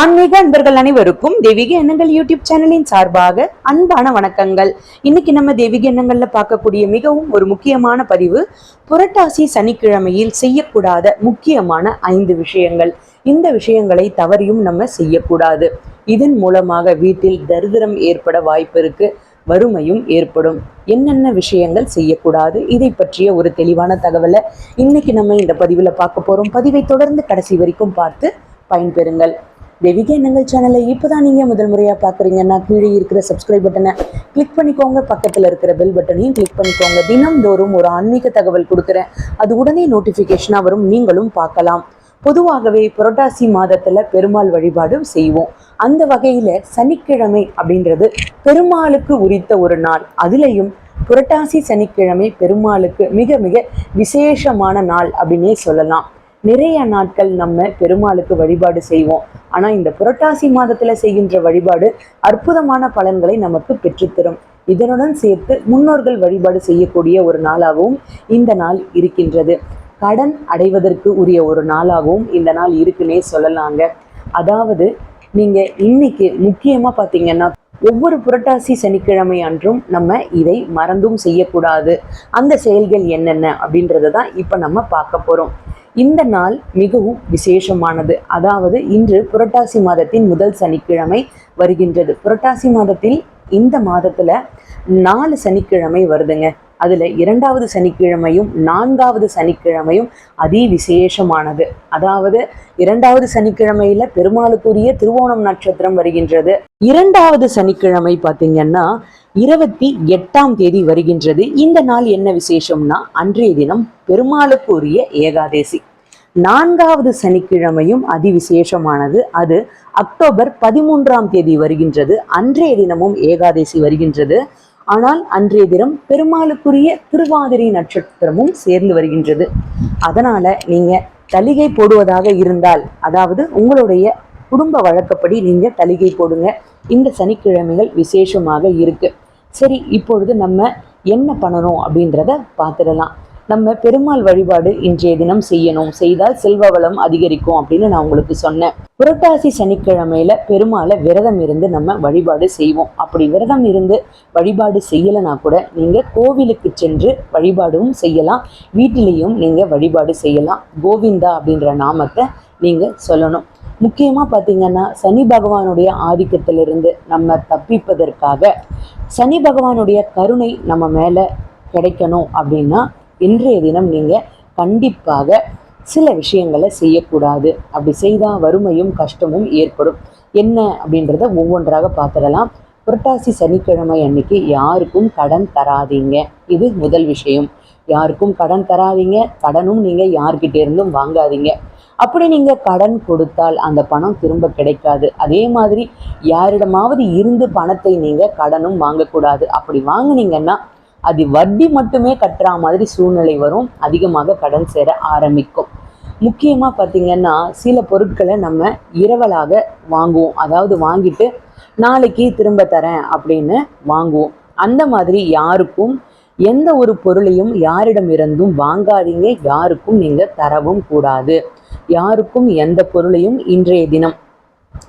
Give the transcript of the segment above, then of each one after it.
ஆன்மீக அன்பர்கள் அனைவருக்கும் தெய்வீக எண்ணங்கள் யூடியூப் சேனலின் சார்பாக அன்பான வணக்கங்கள். இன்னைக்கு நம்ம தெய்வீக எண்ணங்கள்ல பார்க்கக்கூடிய மிகவும் ஒரு முக்கியமான பதிவு புரட்டாசி சனிக்கிழமையில் செய்யக்கூடாத முக்கியமான ஐந்து விஷயங்கள். இந்த விஷயங்களை தவறியும் நம்ம செய்யக்கூடாது. இதன் மூலமாக வீட்டில் தரிதிரம் ஏற்பட வாய்ப்பு இருக்கு வறுமையும் ஏற்படும். என்னென்ன விஷயங்கள் செய்யக்கூடாது இதை பற்றிய ஒரு தெளிவான தகவலை இன்னைக்கு நம்ம இந்த பதிவில் பார்க்க போறோம். பதிவை தொடர்ந்து கடைசி வரைக்கும் பார்த்து பயன்பெறுங்கள். தெய்வீக எண்ணங்கள் சேனலை இப்போதான் நீங்கள் முதல் முறையாக பார்க்குறீங்கன்னா கீழே இருக்கிற சப்ஸ்கிரைப் பட்டனை கிளிக் பண்ணிக்கோங்க. பக்கத்தில் இருக்கிற பெல் பட்டனையும் கிளிக் பண்ணிக்கோங்க. தினம்தோறும் ஒரு ஆன்மீக தகவல் கொடுக்குறேன். அது உடனே நோட்டிஃபிகேஷனாக வரும். நீங்களும் பார்க்கலாம். பொதுவாகவே புரட்டாசி மாதத்தில் பெருமாள் வழிபாடு செய்வோம். அந்த வகையில் சனிக்கிழமை அப்படின்றது பெருமாளுக்கு உரித்த ஒரு நாள். அதுலேயும் புரட்டாசி சனிக்கிழமை பெருமாளுக்கு மிக மிக விசேஷமான நாள் அப்படின்னே சொல்லலாம். நிறைய நாட்கள் நம்ம பெருமாளுக்கு வழிபாடு செய்வோம். ஆனா இந்த புரட்டாசி மாதத்துல செய்கின்ற வழிபாடு அற்புதமான பலன்களை நமக்கு பெற்றுத்தரும். இதனுடன் சேர்த்து முன்னோர்கள் வழிபாடு செய்யக்கூடிய ஒரு நாளாகவும் இந்த நாள் இருக்கின்றது. கடன் அடைவதற்கு உரிய ஒரு நாளாகவும் இந்த நாள் இருக்குன்னே சொல்லலாங்க. அதாவது நீங்க இன்னைக்கு முக்கியமா பாத்தீங்கன்னா ஒவ்வொரு புரட்டாசி சனிக்கிழமை அன்றும் நம்ம இதை மறந்தும் செய்யக்கூடாது. அந்த செயல்கள் என்னென்ன அப்படின்றத தான் இப்போ நம்ம பார்க்க போறோம். இந்த நாள் மிகவும் விசேஷமானது. அதாவது இன்று புரட்டாசி மாதத்தின் முதல் சனிக்கிழமை வருகின்றது. புரட்டாசி மாதத்தில் இந்த மாதத்துல நாலு சனிக்கிழமை வருதுங்க. அதுல இரண்டாவது சனிக்கிழமையும் நான்காவது சனிக்கிழமையும் அதி விசேஷமானது. அதாவது இரண்டாவது சனிக்கிழமையில பெருமாளுக்குரிய திருவோணம் நட்சத்திரம் வருகின்றது. இரண்டாவது சனிக்கிழமை பார்த்திங்கன்னா இருபத்தி எட்டாம் தேதி வருகின்றது. இந்த நாள் என்ன விசேஷம்னா அன்றைய தினம் பெருமாளுக்குரிய ஏகாதேசி. நான்காவது சனிக்கிழமையும் அதி விசேஷமானது. அது அக்டோபர் பதிமூன்றாம் தேதி வருகின்றது. அன்றைய தினமும் ஏகாதேசி வருகின்றது. ஆனால் அன்றைய தினம் பெருமாளுக்குரிய திருவாதிரை நட்சத்திரமும் சேர்ந்து வருகின்றது. அதனால நீங்க தலிகை போடுவதாக இருந்தால் அதாவது உங்களுடைய குடும்ப வழக்கப்படி நீங்க தலிகை போடுங்க. இந்த சனிக்கிழமைகள் விசேஷமாக இருக்கு. சரி இப்பொழுது நம்ம என்ன பண்ணணும் அப்படின்றத பார்த்துடலாம். நம்ம பெருமாள் வழிபாடு இன்றைய தினம் செய்யணும். செய்தால் செல்வ வளம் அதிகரிக்கும் அப்படின்னு நான் உங்களுக்கு சொன்னேன். புரட்டாசி சனிக்கிழமையில பெருமாளை விரதம் இருந்து நம்ம வழிபாடு செய்வோம். அப்படி விரதம் இருந்து வழிபாடு செய்யலைனா கூட நீங்க கோவிலுக்கு சென்று வழிபாடும் செய்யலாம். வீட்டிலையும் நீங்க வழிபாடு செய்யலாம். கோவிந்தா அப்படின்ற நாமத்தை நீங்க சொல்லணும். முக்கியமாக பார்த்தீங்கன்னா சனி பகவானுடைய ஆதிக்கத்திலிருந்து நம்ம தப்பிப்பதற்காக சனி பகவானுடைய கருணை நம்ம மேலே கிடைக்கணும் அப்படின்னா இன்றைய தினம் நீங்கள் கண்டிப்பாக சில விஷயங்களை செய்யக்கூடாது. அப்படி செய்தால் வறுமையும் கஷ்டமும் ஏற்படும். என்ன அப்படின்றத ஒவ்வொன்றாக பார்த்துடலாம். புரட்டாசி சனிக்கிழமை அன்னைக்கு யாருக்கும் கடன் தராதீங்க. இது முதல் விஷயம். யாருக்கும் கடன் தராதீங்க. கடனும் நீங்கள் யார்கிட்ட இருந்தும் வாங்காதீங்க. அப்படி நீங்கள் கடன் கொடுத்தால் அந்த பணம் திரும்ப கிடைக்காது. அதே மாதிரி யாரிடமாவது இருந்து பணத்தை நீங்கள் கடனும் வாங்கக்கூடாது. அப்படி வாங்குனீங்கன்னா அது வட்டி மட்டுமே கட்டுற மாதிரி சூழ்நிலை வரும். அதிகமாக கடன் சேர ஆரம்பிக்கும். முக்கியமாக பார்த்தீங்கன்னா சில பொருட்களை நம்ம இரவலாக வாங்குவோம். அதாவது வாங்கிட்டு நாளைக்கு திரும்ப தரேன் அப்படின்னு வாங்குவோம். அந்த மாதிரி யாருக்கும் எந்த ஒரு பொருளையும் யாரிடமிருந்தும் வாங்காதீங்க. யாருக்கும் நீங்கள் தரவும் கூடாது. யாருக்கும் எந்த பொருளையும் இன்றைய தினம்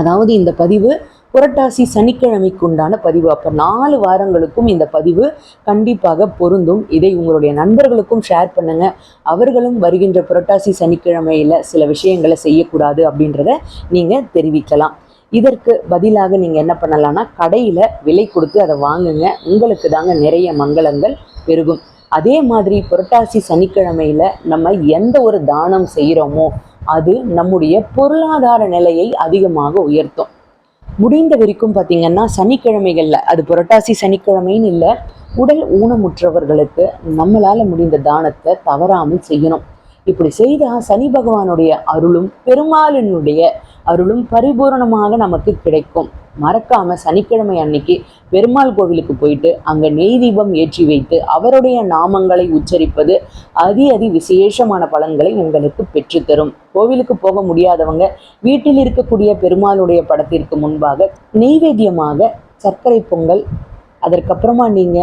அதாவது இந்த பதிவு புரட்டாசி சனிக்கிழமைக்கு உண்டான பதிவு. அப்போ நாலு வாரங்களுக்கும் இந்த பதிவு கண்டிப்பாக பொருந்தும். இதை உங்களுடைய நண்பர்களுக்கும் ஷேர் பண்ணுங்க. அவர்களும் வருகின்ற புரட்டாசி சனிக்கிழமையில சில விஷயங்களை செய்யக்கூடாது அப்படின்றத நீங்கள் தெரிவிக்கலாம். இதற்கு பதிலாக நீங்கள் என்ன பண்ணலாம்னா கடையில் விலை கொடுத்து அதை வாங்குங்க. உங்களுக்கு தாங்க நிறைய மங்களங்கள் பெருகும். அதே மாதிரி புரட்டாசி சனிக்கிழமையில் நம்ம எந்த ஒரு தானம் செய்கிறோமோ அது நம்முடைய பொருளாதார நிலையை அதிகமாக உயர்த்தும். முடிந்த வரைக்கும் பார்த்தீங்கன்னா சனிக்கிழமைகளில் அது புரட்டாசி சனிக்கிழமைன்னு இல்லை உடல் ஊனமுற்றவர்களுக்கு நம்மளால் முடிந்த தானத்தை தவறாமல் செய்யணும். இப்படி செய்தால் சனி பகவானுடைய அருளும் பெருமாளினுடைய அருளும் பரிபூரணமாக நமக்கு கிடைக்கும். மறக்காம சனிக்கிழமை அன்னைக்கு பெருமாள் கோவிலுக்கு போயிட்டு அங்க நெய் தீபம் ஏற்றி வைத்து அவருடைய நாமங்களை உச்சரிப்பது அதி அதி விசேஷமான பலன்களை உங்களுக்கு பெற்றுத்தரும் கோவிலுக்கு போக முடியாதவங்க வீட்டில் இருக்கக்கூடிய பெருமாளுடைய படத்திற்கு முன்பாக நெய்வேத்தியமாக சர்க்கரை பொங்கல் அதற்கப்புறமா நீங்க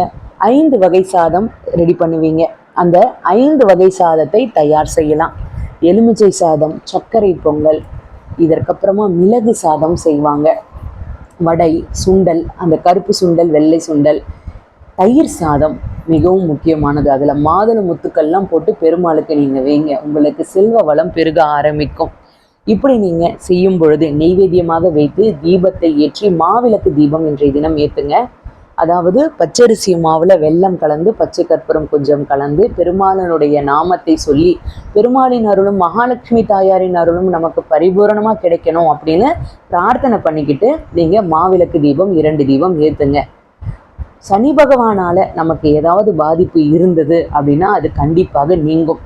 ஐந்து வகை சாதம் ரெடி பண்ணுவீங்க. அந்த ஐந்து வகை சாதத்தை தயார் செய்யலாம். எலுமிச்சை சாதம் சர்க்கரை பொங்கல் இதற்கப்புறமா மிளகு சாதம் செய்வாங்க. வடை சுண்டல் அந்த கருப்பு சுண்டல் வெள்ளை சுண்டல். தயிர் சாதம் மிகவும் முக்கியமானது. அதில் மாதுளை முத்துக்கள்லாம் போட்டு பெருமாளுக்கு நீங்கள் வைங்க. உங்களுக்கு செல்வ வளம் பெருக ஆரம்பிக்கும். இப்படி நீங்கள் செய்யும் பொழுது நெய்வேத்தியமாக வைத்து தீபத்தை ஏற்றி மாவிளக்கு தீபம் இன்றைய தினம் ஏற்றுங்க அதாவது பச்சரிசி மாவில் வெல்லம் கலந்து பச்சை கற்பூரம் கொஞ்சம் கலந்து பெருமாளனுடைய நாமத்தை சொல்லி பெருமாளின் அருளும் மகாலட்சுமி தாயாரின் அருளும் நமக்கு பரிபூரணமாக கிடைக்கணும் அப்படின்னு பிரார்த்தனை பண்ணிக்கிட்டு நீங்கள் மாவிளக்கு தீபம் இரண்டு தீபம் ஏற்றுங்க சனி பகவானால நமக்கு ஏதாவது பாதிப்பு இருந்தது அப்படின்னா அது கண்டிப்பாக நீங்கும்.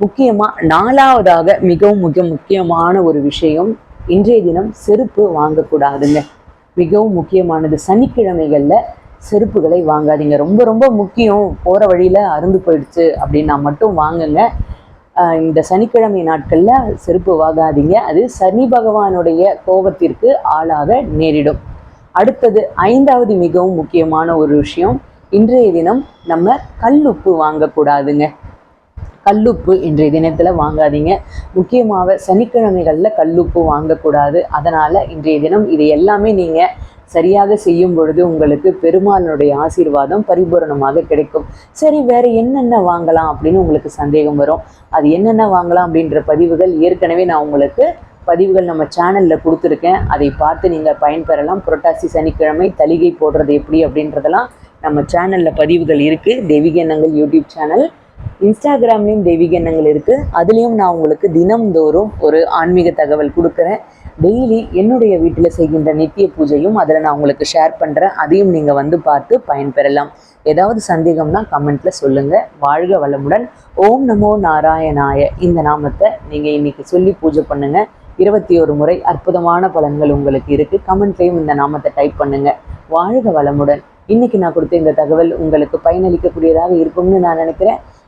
முக்கியமா நாலாவதாக மிகவும் மிக முக்கியமான ஒரு விஷயம் இன்றைய தினம் செருப்பு வாங்கக்கூடாதுங்க. மிகவும் முக்கியமானது சனிக்கிழமைகள்ல செருப்புகளை வாங்காதீங்க. ரொம்ப ரொம்ப முக்கியம். போகிற வழியில் அருந்து போயிடுச்சு அப்படின்னா மட்டும் வாங்குங்க. இந்த சனிக்கிழமை நாட்களில் செருப்பு வாங்காதீங்க. அது சனி பகவானுடைய கோபத்திற்கு ஆளாக நேரிடும். அடுத்தது ஐந்தாவது மிகவும் முக்கியமான ஒரு விஷயம். இன்றைய தினம் நம்ம கல்லுப்பு வாங்கக்கூடாதுங்க. கல்லுப்பு இன்றைய தினத்தில் வாங்காதீங்க. முக்கியமாக சனிக்கிழமைகளில் கல்லுப்பு வாங்கக்கூடாது. அதனால் இன்றைய தினம் இது எல்லாமே நீங்கள் சரியாக செய்யும் பொழுது உங்களுக்கு பெருமாளினுடைய ஆசீர்வாதம் பரிபூரணமாக கிடைக்கும். சரி வேற என்னென்ன வாங்கலாம் அப்படின்னு உங்களுக்கு சந்தேகம் வரும். அது என்னென்ன வாங்கலாம் அப்படின்ற பதிவுகள் ஏற்கனவே நான் உங்களுக்கு பதிவுகள் நம்ம சேனலில் கொடுத்துருக்கேன். அதை பார்த்து நீங்கள் பயன்பெறலாம். புரட்டாசி சனிக்கிழமை தலிகை போடுறது எப்படி அப்படின்றதெல்லாம் நம்ம சேனலில் பதிவுகள் இருக்குது தெய்வீக எண்ணங்கள் யூடியூப் சேனல். இன்ஸ்டாகிராம்லேயும் தெய்வீக எண்ணங்கள் இருக்குது அதுலேயும் நான் உங்களுக்கு தினம்தோறும் ஒரு ஆன்மீக தகவல் கொடுக்குறேன். டெய்லி என்னுடைய வீட்டில் செய்கின்ற நித்திய பூஜையும் அதில் நான் உங்களுக்கு ஷேர் பண்ணுறேன் அதையும் நீங்கள் வந்து பார்த்து பயன்பெறலாம். ஏதாவது சந்தேகம்னா கமெண்ட்ல சொல்லுங்க. வாழ்க வளமுடன். ஓம் நமோ நாராயணாய. இந்த நாமத்தை நீங்க இன்னைக்கு சொல்லி பூஜை பண்ணுங்க. இருபத்தி ஒரு முறை அற்புதமான பலன்கள் உங்களுக்கு இருக்கு. கமெண்ட்லையும் இந்த நாமத்தை டைப் பண்ணுங்க. வாழ்க வளமுடன். இன்னைக்கு நான் கொடுத்த இந்த தகவல் உங்களுக்கு பயனளிக்கக்கூடியதாக இருக்கும்னு நான் நினைக்கிறேன்.